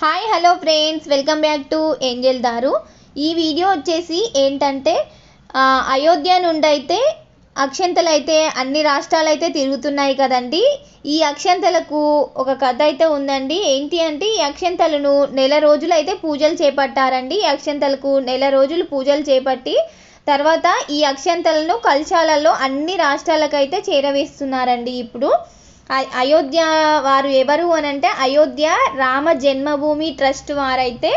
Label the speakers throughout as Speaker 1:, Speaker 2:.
Speaker 1: Hi hello friends welcome back to angel దారు ఈ video వచ్చేసి ఏంటంటే అయోధ్య నుండి అయితే అక్షంతలు అయితే అన్ని రాష్ట్రాలు అయితే తిరుగుతున్నాయి కదండి. ఈ అక్షంతలకు ఒక కథ అయితే ఉందండి. ఏంటి అంటే ఈ అక్షంతలను నెల రోజులు అయితే పూజలు చేపట్టారండి. ఈ అక్షంతలకు నెల రోజులు పూజలు చేపట్టి తర్వాత ఈ అక్షంతలను కలశాలలో అన్ని రాష్ట్రాలకైతే చేరవేస్తున్నారండి ఇప్పుడు. అయోధ్య వారు ఎవరు అని అంటే అయోధ్య రామ జన్మభూమి ట్రస్ట్ వారైతే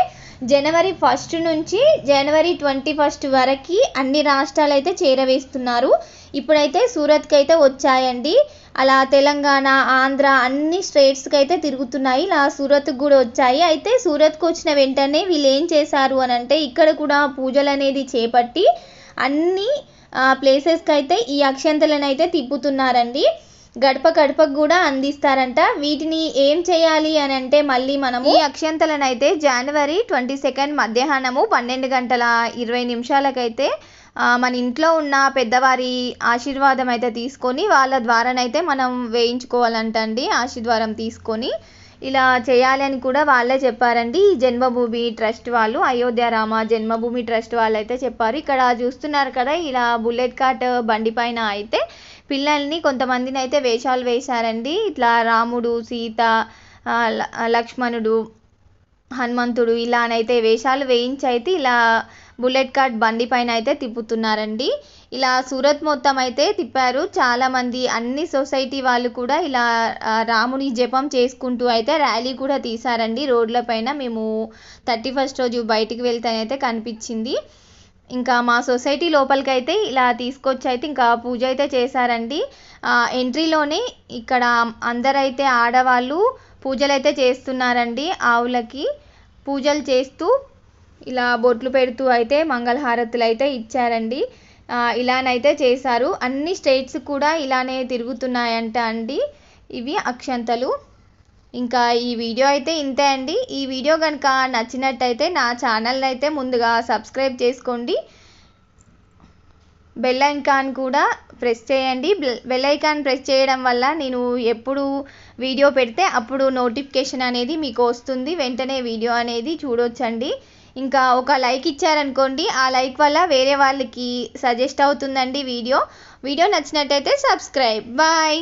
Speaker 1: జనవరి ఫస్ట్ నుంచి జనవరి ట్వంటీ ఫస్ట్ వరకు అన్ని రాష్ట్రాలు అయితే చేరవేస్తున్నారు. ఇప్పుడైతే సూరత్కి అయితే వచ్చాయండి. అలా తెలంగాణ ఆంధ్ర అన్ని స్టేట్స్కి అయితే తిరుగుతున్నాయి. ఇలా సూరత్కి కూడా వచ్చాయి. అయితే సూరత్కి వచ్చిన వెంటనే వీళ్ళు ఏం చేశారు అని అంటే ఇక్కడ కూడా పూజలు అనేది చేపట్టి అన్ని ప్లేసెస్కి అయితే ఈ అక్షంతలను అయితే తిప్పుతున్నారండి. గడప గడపకు కూడా అందిస్తారంట. వీటిని ఏం చేయాలి అని అంటే మళ్ళీ మనము ఈ అక్షంతలను అయితే జనవరి ట్వంటీ సెకండ్ మధ్యాహ్నము పన్నెండు గంటల ఇరవై నిమిషాలకైతే మన ఇంట్లో ఉన్న పెద్దవారి ఆశీర్వాదం అయితే తీసుకొని వాళ్ళ ద్వారానైతే మనం వేయించుకోవాలంటండి. ఆశీర్వాదం తీసుకొని ఇలా చేయాలని కూడా వాళ్ళే చెప్పారండి. ఈ జన్మభూమి ట్రస్ట్ వాళ్ళు అయోధ్య రామ జన్మభూమి ట్రస్ట్ వాళ్ళు అయితే చెప్పారు. ఇక్కడ చూస్తున్నారు కదా ఇలా బుల్లెట్ కార్ట్ బండి పైన అయితే పిల్లల్ని కొంతమందిని అయితే వేషాలు వేశారండి. ఇట్లా రాముడు సీత ల- లక్ష్మణుడు హనుమంతుడు ఇలానైతే వేషాలు వేయించి అయితే ఇలా బుల్లెట్ కార్ట్ బండి పైన అయితే తిప్పుతున్నారండి. ఇలా సూరత్ మొత్తం అయితే తిప్పారు. చాలామంది అన్ని సొసైటీ వాళ్ళు కూడా ఇలా రాముని జపం చేసుకుంటూ అయితే ర్యాలీ కూడా తీశారండి. రోడ్ల పైన మేము థర్టీ ఫస్ట్ రోజు బయటికి వెళ్తేనైతే కనిపించింది. ఇంకా మా సొసైటీ లోపలికి అయితే ఇలా తీసుకొచ్చి అయితే ఇంకా పూజ అయితే చేశారండి. ఎంట్రీలోనే ఇక్కడ అందరైతే ఆడవాళ్ళు పూజలు అయితే చేస్తున్నారండి ఆవులకి. పూజలు చేస్తూ ఇలా బొట్లు పెడుతూ అయితే మంగళహారతులు అయితే ఇచ్చారండి. ఇలానైతే చేశారు. అన్ని స్టేట్స్ కూడా ఇలానే తిరుగుతున్నాయంట అండి. ఇవి అక్షంతలు. ఇంకా ఈ వీడియో అయితే ఇంతే అండి. ఈ వీడియో కనుక నచ్చినట్టయితే నా ఛానల్ని అయితే ముందుగా సబ్స్క్రైబ్ చేసుకోండి. బెల్ ఐకాన్ కూడా ప్రెస్ చేయండి. బెల్ ఐకాన్ ప్రెస్ చేయడం వల్ల నేను ఎప్పుడు వీడియో పెడితే అప్పుడు నోటిఫికేషన్ అనేది మీకు వస్తుంది. వెంటనే వీడియో అనేది చూడొచ్చండి. ఇంకా ఒక లైక్ ఇచ్చారనుకోండి ఆ లైక్ వల్ల వేరే వాళ్ళకి సజెస్ట్ అవుతుందండి వీడియో. వీడియో నచ్చినట్టయితే సబ్స్క్రైబ్. బాయ్.